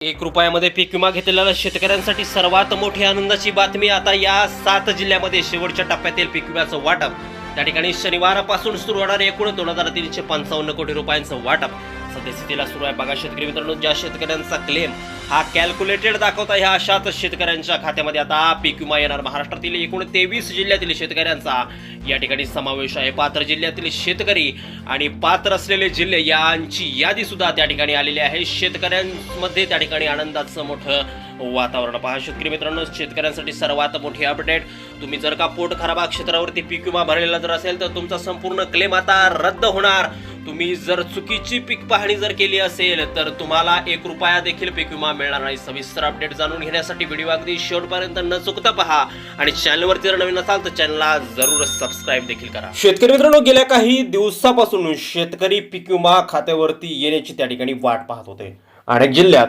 एक रुपयामध्ये पीक विमा घेतलेल्या शेतकऱ्यांसाठी सर्वात मोठी आनंदाची बातमी आता या सात जिल्ह्यामध्ये शेवटच्या टप्प्यातील पीक विम्याचं वाटप. त्या ठिकाणी शनिवारपासून सुरू होणारे एकूण दोन हजार तीनशे पंचावन्न कोटी रुपयांचं वाटप. सद्यस्थितीला सुरू आहे बघा शेतकरी मित्रांनो ज्या शेतकऱ्यांचा क्लेम हा कॅल्क्युलेटेड दाखवता ह्या अशाच शेतकऱ्यांच्या खात्यामध्ये आता पीक विमा येणार. महाराष्ट्रातील एकूण तेवीस जिल्ह्यातील शेतकऱ्यांचा या ठिकाणी समावेश आहे. पात्र जिल्ह्यातील शेतकरी आणि पात्र असलेले जिल्हे यांची यादी सुद्धा त्या ठिकाणी आलेली आहे. शेतकऱ्यांमध्ये त्या ठिकाणी आनंदाचं मोठं वातावरण. पहा शेतकरी मित्रांनो शेतकऱ्यांसाठी सर्वात मोठी अपडेट तुम्ही जर का पोट खराबा क्षेत्रावरती पीक विमा भरलेला जर असेल तर तुमचा संपूर्ण क्लेम आता रद्द होणार. तुम्ही जर चुकीची पीक पाहणी जर केली असेल तर तुम्हाला एक रुपया देखील पीक विमा मिळणार नाही. सविस्तर अपडेट जाणून घेण्यासाठी व्हिडिओ अगदी शेवटपर्यंत न चुकता पहा. आणि चॅनलवरती जर नवीन असाल तर चॅनलला जरूर सबस्क्राईब देखील करा. शेतकरी मित्रांनो गेल्या काही दिवसापासून शेतकरी पीक विमा खात्यावरती येण्याची त्या ठिकाणी वाट पाहत होते. अनेक जिल्ह्यात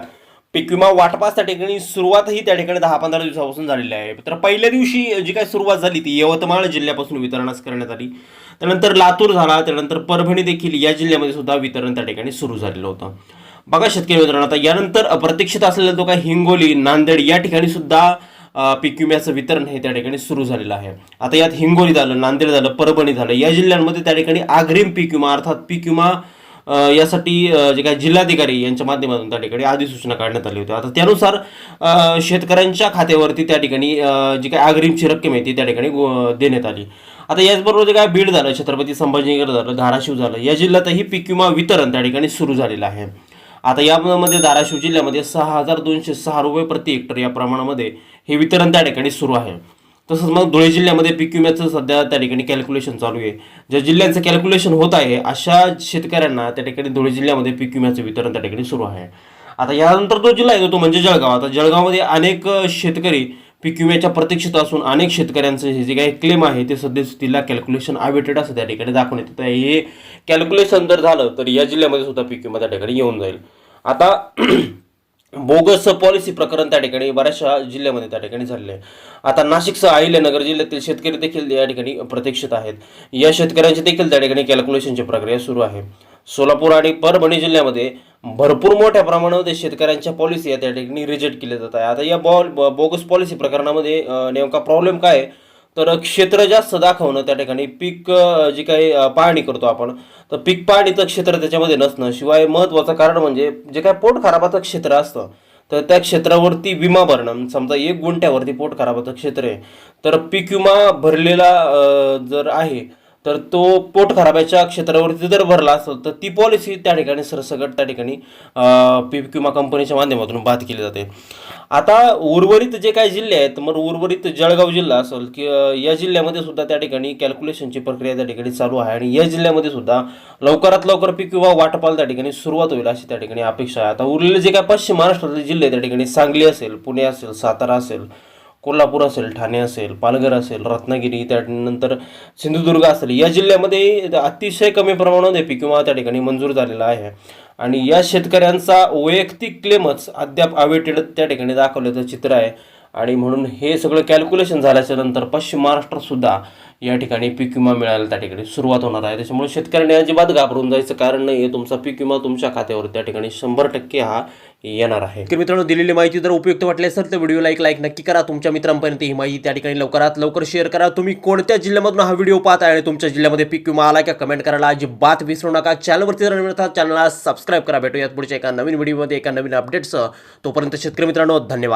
पीक विमा वाटपास त्या ठिकाणी सुरुवातही त्या ठिकाणी दहा पंधरा दिवसापासून झालेली आहे. तर पहिल्या दिवशी जी काय सुरुवात झाली ती यवतमाळ जिल्ह्यापासून वितरणास करण्यात आली. त्यानंतर लातूर झाला त्यानंतर परभणी देखील या जिल्ह्यामध्ये सुद्धा वितरण त्या ठिकाणी सुरू झालेलं होतं. बघा शेतकरी मित्रांनो आता यानंतर अप्रतीक्षित असलेला तो काय हिंगोली नांदेड या ठिकाणी सुद्धा पीक विम्याचं वितरण हे त्या ठिकाणी सुरू झालेलं आहे. आता यात हिंगोली झालं नांदेड झालं परभणी झालं या जिल्ह्यांमध्ये त्या ठिकाणी अग्रिम पीक विमा अर्थात पीक विमा यासाठी जे काही जिल्हाधिकारी यांच्या माध्यमातून त्या ठिकाणी अधिसूचना काढण्यात आली होती. आता त्यानुसार शेतकऱ्यांच्या खात्यावरती त्या ठिकाणी जी काही अग्रिमची रक्कम आहे ती त्या ठिकाणी देण्यात आली. आता याचबरोबर जे काय बीड झालं छत्रपती संभाजीनगर झालं धाराशिव झालं या जिल्ह्यातही पीक विमा वितरण त्या ठिकाणी सुरू झालेलं आहे. आता यामध्ये धाराशिव जिल्ह्यामध्ये सहा हजार दोनशे सहा रुपये प्रति हेक्टर या प्रमाणामध्ये हे वितरण त्या ठिकाणी सुरू आहे. तसंच मग धुळे जिल्ह्यामध्ये पीक विम्याचं सध्या त्या ठिकाणी कॅल्क्युलेशन चालू आहे. ज्या जिल्ह्यांचं कॅल्क्युलेशन होत आहे अशा शेतकऱ्यांना त्या ठिकाणी धुळे जिल्ह्यामध्ये पीक विम्याचं वितरण त्या ठिकाणी सुरू आहे. आता यानंतर तो जिल्हा आहे तो म्हणजे जळगाव. आता जळगावमध्ये अनेक शेतकरी पीक विम्याच्या प्रतीक्षित असून अनेक शेतकऱ्यांचं हे जे काही क्लेम आहे ते सद्यस्थितीला कॅल्क्युलेशन अवेटेड असं त्या ठिकाणी दाखवण्यात येतं. तर हे कॅल्क्युलेशन जर झालं तर या जिल्ह्यामध्ये सुद्धा पीक विमा त्या ठिकाणी येऊन जाईल. आता बोगस पॉलिसी प्रकरण त्या ठिकाणी बऱ्याचशा जिल्ह्यामध्ये त्या ठिकाणी झालेले आहे. आता नाशिकसह अहिल्यानगर जिल्ह्यातील शेतकरी देखील या ठिकाणी प्रतीक्षित आहेत. या शेतकऱ्यांची देखील त्या ठिकाणी कॅल्क्युलेशनची प्रक्रिया सुरू आहे. सोलापूर आणि परभणी जिल्ह्यामध्ये भरपूर मोठ्या प्रमाणामध्ये शेतकऱ्यांच्या पॉलिसी या त्या ठिकाणी रिजेक्ट केल्या जात आहे आता या बॉल बोगस पॉलिसी प्रकरणामध्ये नेमका प्रॉब्लेम काय आहे? तर क्षेत्र जास्त दाखवणं त्या ठिकाणी पीक जी काही पाहणी करतो आपण तर पीक पाहणीचं क्षेत्र त्याच्यामध्ये नसणं शिवाय महत्त्वाचं कारण म्हणजे जे काय पोट खराबाचं क्षेत्र असतं तर त्या क्षेत्रावरती विमा भरणं. समजा एक गुंठ्यावरती पोट खराबाचं क्षेत्र आहे तर पीक विमा भरलेला जर आहे तर तो पोट खराबाच्या क्षेत्रावरती जर भरला असेल तर ती पॉलिसी त्या ठिकाणी सरसकट त्या ठिकाणी पीक विमा कंपनीच्या माध्यमातून बाद केली जाते. आता उर्वरित जे काही जिल्हे आहेत मग उर्वरित जळगाव जिल्हा असेल की या जिल्ह्यामध्ये सुद्धा त्या ठिकाणी कॅल्क्युलेशनची प्रक्रिया त्या ठिकाणी चालू आहे आणि या जिल्ह्यामध्ये सुद्धा लवकरात लवकर पीक विमा वाटपाला त्या ठिकाणी सुरुवात होईल अशी त्या ठिकाणी अपेक्षा आहे. आता उरलेले जे काही पश्चिम महाराष्ट्रातले जिल्हे त्या ठिकाणी सांगली असेल पुणे असेल सातारा असेल कोल्हापूर असेल ठाणे असेल पालघर असेल रत्नागिरी त्यानंतर सिंधुदुर्ग असेल. या जिल्ह्यामध्ये अतिशय कमी प्रमाणामध्ये पीक विमा त्या ठिकाणी मंजूर झालेला आहे. आणि या शेतकऱ्यांचा वैयक्तिक क्लेमच अद्याप अवेटेड त्या ठिकाणी दाखवल्याचं चित्र आहे. आणि म्हणून हे सगळं कॅल्क्युलेशन झाल्याच्यानंतर पश्चिम महाराष्ट्रसुद्धा या ठिकाणी पीक विमा मिळायला त्या ठिकाणी सुरुवात होणार आहे. त्याच्यामुळे शेतकऱ्यांनी अजिबात घाबरून जायचं कारण नाही आहे तुमचा पीक विमा तुमच्या खात्यावर त्या ठिकाणी शंभर टक्के हा येणार आहे. तर मित्रांनो दिलेली माहिती जर उपयुक्त वाटली असेल तर व्हिडिओला एक लाईक नक्की करा. तुमच्या मित्रांपर्यंत ही माहिती त्या ठिकाणी लवकरात लवकर शेअर करा. तुम्ही कोणत्या जिल्ह्यामधून हा व्हिडिओ पाहताय आणि तुमच्या जिल्ह्यामध्ये पीक विमा आला का कमेंट करायला अजिबात विसरू नका. चॅनलवरती जर नवीन चॅनलला सबस्क्राईब करा. भेटूयात पुढच्या एका नवीन व्हिडिओमध्ये एका नवीन अपडेटसह तोपर्यंत शेतकरी मित्रांनो धन्यवाद.